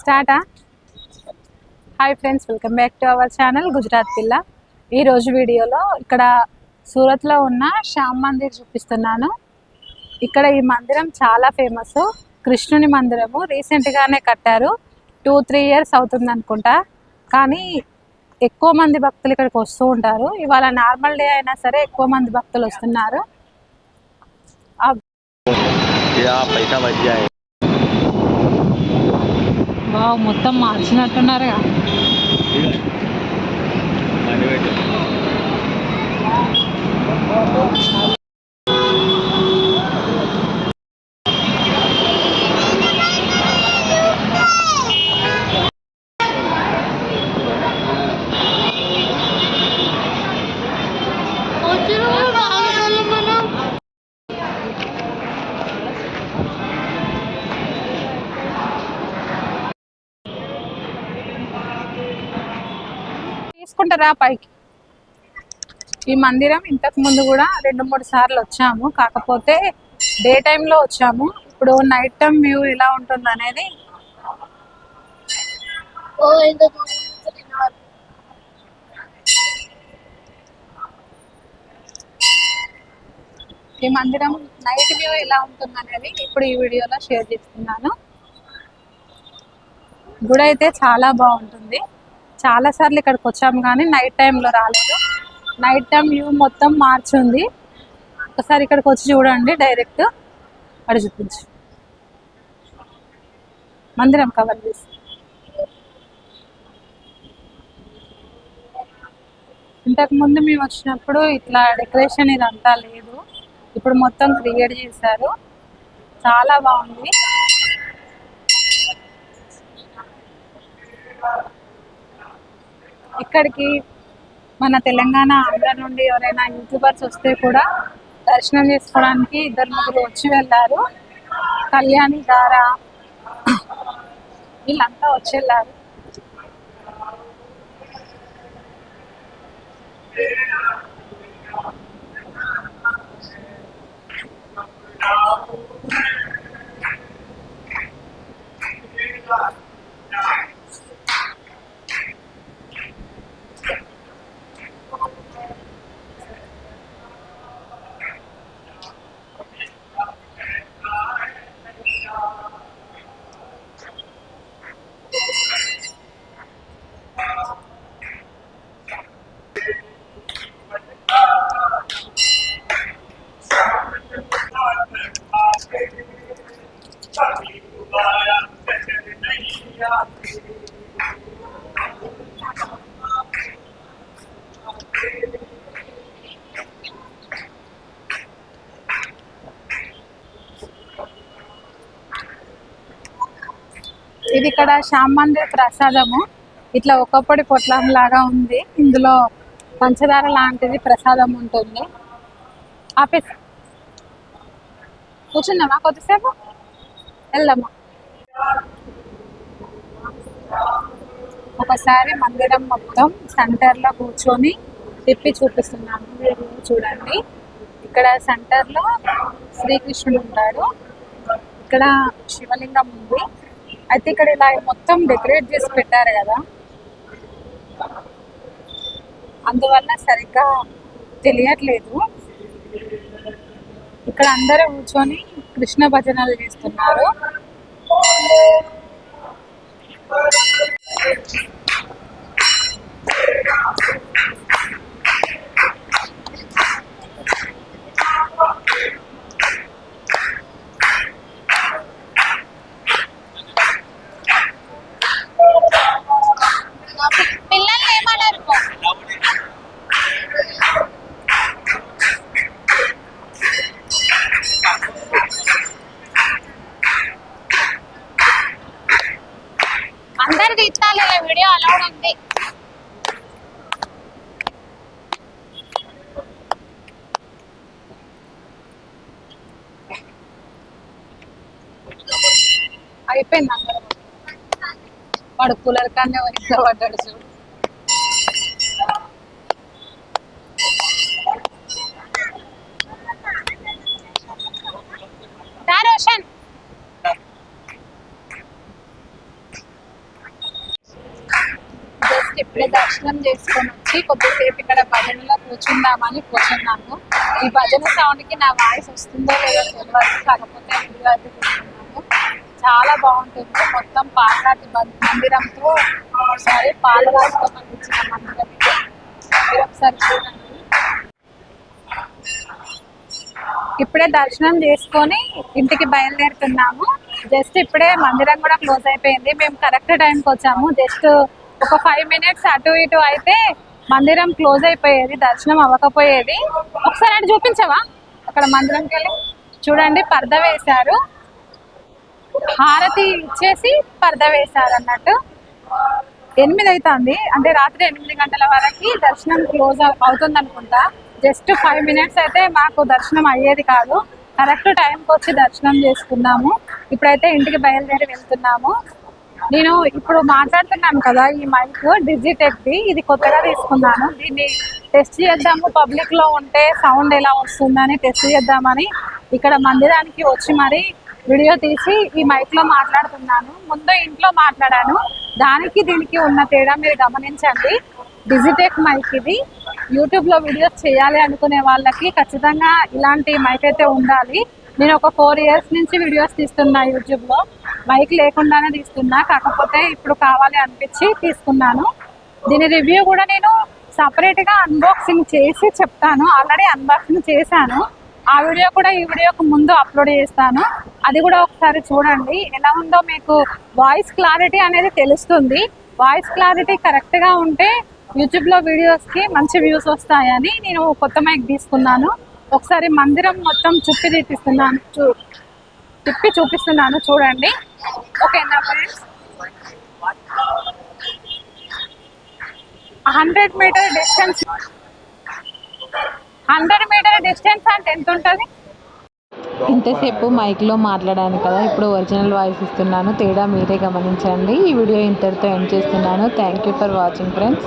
స్టార్టా? Hi friends welcome back to our channel Gujarat పిల్ల. ఈరోజు వీడియోలో ఇక్కడ సూరత్లో ఉన్న శ్యామ్ మందిర్ చూపిస్తున్నాను. ఇక్కడ ఈ మందిరం చాలా ఫేమస్. కృష్ణుని మందిరము రీసెంట్గానే కట్టారు. టూ త్రీ ఇయర్స్ అవుతుంది అనుకుంటా కానీ ఎక్కువ మంది భక్తులు ఇక్కడికి వస్తూ ఉంటారు. ఇవాళ నార్మల్ డే అయినా సరే ఎక్కువ మంది భక్తులు వస్తున్నారు. మొత్తం మార్చినట్టున్నారుగా. తీసుకుంటారా పైకి? ఈ మందిరం ఇంతకు ముందు కూడా రెండు మూడు సార్లు వచ్చాము. కాకపోతే డే టైంలో వచ్చాము. ఇప్పుడు నైట్ టైం వ్యూ ఎలా ఉంటుంది అనేది ఈ మందిరం నైట్ వ్యూ ఎలా ఉంటుంది అనేది ఇప్పుడు ఈ వీడియోలో షేర్ చేస్తున్నాను. గుడి అయితే చాలా బాగుంటుంది. చాలా సార్లు ఇక్కడికి వచ్చాము కానీ నైట్ టైంలో రాలేదు. నైట్ టైం వ్యూ మొత్తం మార్చుంది ఒకసారి ఇక్కడికి వచ్చి చూడండి డైరెక్ట్ అడి చూపించు. మందిరం కవర్ చేసి. ఇంతకు ముందు మేము వచ్చినప్పుడు ఇట్లా డెకరేషన్ ఇదంతా లేదు. ఇప్పుడు మొత్తం క్రియేట్ చేశారు. చాలా బాగుంది. ఇక్కడికి మన తెలంగాణ ఆంధ్ర నుండి ఎవరైనా యూట్యూబర్స్ వస్తే కూడా దర్శనం చేసుకోవడానికి ఇద్దరు ముగ్గురు వచ్చి వెళ్ళారు. కళ్యాణి గారా? వీళ్ళంతా వచ్చి వెళ్ళారు. ఇది ఇక్కడ శ్యామ్ మందిర్ ప్రసాదము. ఇట్లా ఒకప్పటి పొట్లం లాగా ఉంది. ఇందులో పంచదార లాంటిది ప్రసాదం ఉంటుంది. ఆపేసి. కూర్చున్నామా కొద్దిసేపు? వెళ్దామా? ఒకసారి మందిరం మొత్తం సెంటర్లో కూర్చొని తిప్పి చూపిస్తున్నాను మీరు చూడండి. ఇక్కడ సెంటర్లో శ్రీకృష్ణుడు ఉంటాడు. ఇక్కడ శివలింగం ఉంది. అయితే ఇక్కడ ఇలా మొత్తం డెకరేట్ చేసి పెట్టారు కదా. అందువల్ల సరిగ్గా తెలియట్లేదు. ఇక్కడ అందరూ కూర్చొని కృష్ణ భజనలు చేస్తున్నారు పిల్లల్ని ఏమన్నారు అందరు తీస్తాను ఇలా వీడియో అలౌడ్ ఉంది అయిపోయింది అందరం. వాడు కూలర్ కానీ ఇంట్లో పడ్డాడు చూడు. జస్ట్ ఇప్పుడే దర్శనం చేసుకొని వచ్చి కొద్దిసేపు ఇక్కడ భజనలో కూర్చుందామని కూర్చున్నాము. ఈ భజన సౌండ్కి నా వాయిస్ వస్తుందో లేదో తెలియదు కాకపోతే వీడియో అయితే చాలా బాగుంటుంది. మొత్తం పాలరాతి మందిరంతో ఒకసారి పాలరాతితో పండించిన మందిరం మీరు ఒకసారి చూడండి. ఇప్పుడే దర్శనం చేసుకొని ఇంటికి బయలుదేరుతున్నాము. జస్ట్ ఇప్పుడే మందిరం కూడా క్లోజ్ అయిపోయింది. మేము కరెక్ట్ టైంకి వచ్చాము. జస్ట్ ఒక ఫైవ్ మినిట్స్ అటు ఇటు అయితే మందిరం క్లోజ్ అయిపోయేది. దర్శనం అవ్వకపోయేది. ఒకసారి అటు చూపించవా? అక్కడ మందిరంకి వెళ్ళి చూడండి పర్ద వేశారు. హారతి ఇచ్చేసి పరద వేశారు అన్నట్టు ఎనిమిది అవుతుంది అంటే రాత్రి ఎనిమిది గంటల వరకు దర్శనం క్లోజ్ అవుతుంది అనుకుంటా జస్ట్ ఫైవ్ మినిట్స్ అయితే మాకు దర్శనం అయ్యేది కాదు. కరెక్ట్ టైంకి వచ్చి దర్శనం చేసుకున్నాము. ఇప్పుడైతే ఇంటికి బయలుదేరి వెళ్తున్నాము. నేను ఇప్పుడు మాట్లాడుతున్నాను కదా ఈ మైక్ డిజిటెక్ది. ఇది కొత్తగా తీసుకున్నాను. దీన్ని టెస్ట్ చేద్దాము. పబ్లిక్లో ఉంటే సౌండ్ ఎలా వస్తుందని టెస్ట్ చేద్దామని. ఇక్కడ మందిరానికి వచ్చి మరి వీడియో తీసి ఈ మైక్లో మాట్లాడుతున్నాను. ముందు ఇంట్లో మాట్లాడాను. దానికి దీనికి ఉన్న తేడా మీరు గమనించండి. డిజిటెక్ మైక్ ఇది. యూట్యూబ్లో వీడియోస్ చేయాలి అనుకునే వాళ్ళకి ఖచ్చితంగా ఇలాంటి మైక్ అయితే ఉండాలి. నేను ఒక ఫోర్ ఇయర్స్ నుంచి వీడియోస్ తీస్తున్నా యూట్యూబ్లో. మైక్ లేకుండానే తీస్తున్నా. కాకపోతే ఇప్పుడు కావాలి అనిపించి తీసుకున్నాను. దీని రివ్యూ కూడా నేను సపరేట్గా అన్బాక్సింగ్ చేసి చెప్తాను. ఆల్రెడీ అన్బాక్సింగ్ చేశాను. ఆ వీడియో కూడా ఈ వీడియోకు ముందు అప్లోడ్ చేస్తాను. అది కూడా ఒకసారి చూడండి. ఎలా ఉందో మీకు వాయిస్ క్లారిటీ అనేది తెలుస్తుంది. వాయిస్ క్లారిటీ కరెక్ట్గా ఉంటే యూట్యూబ్లో వీడియోస్కి మంచి వ్యూస్ వస్తాయని నేను కొత్త మైక్ తీసుకున్నాను. ఒకసారి మందిరం మొత్తం చుప్పి తీపిస్తున్నాను చూ తిప్పి చూపిస్తున్నాను చూడండి. ఓకేనా friends hundred metre distance hundred metre distance అంటే ఎంత ఉంటుంది? ఇంతసేపు మైక్లో మాట్లాడాను కదా ఇప్పుడు ఒరిజినల్ వాయిస్ ఇస్తున్నాను. తేడా మీరే గమనించండి. ఈ వీడియో ఇంతటితో ఎండ్ చేస్తున్నాను. Thank you for watching friends.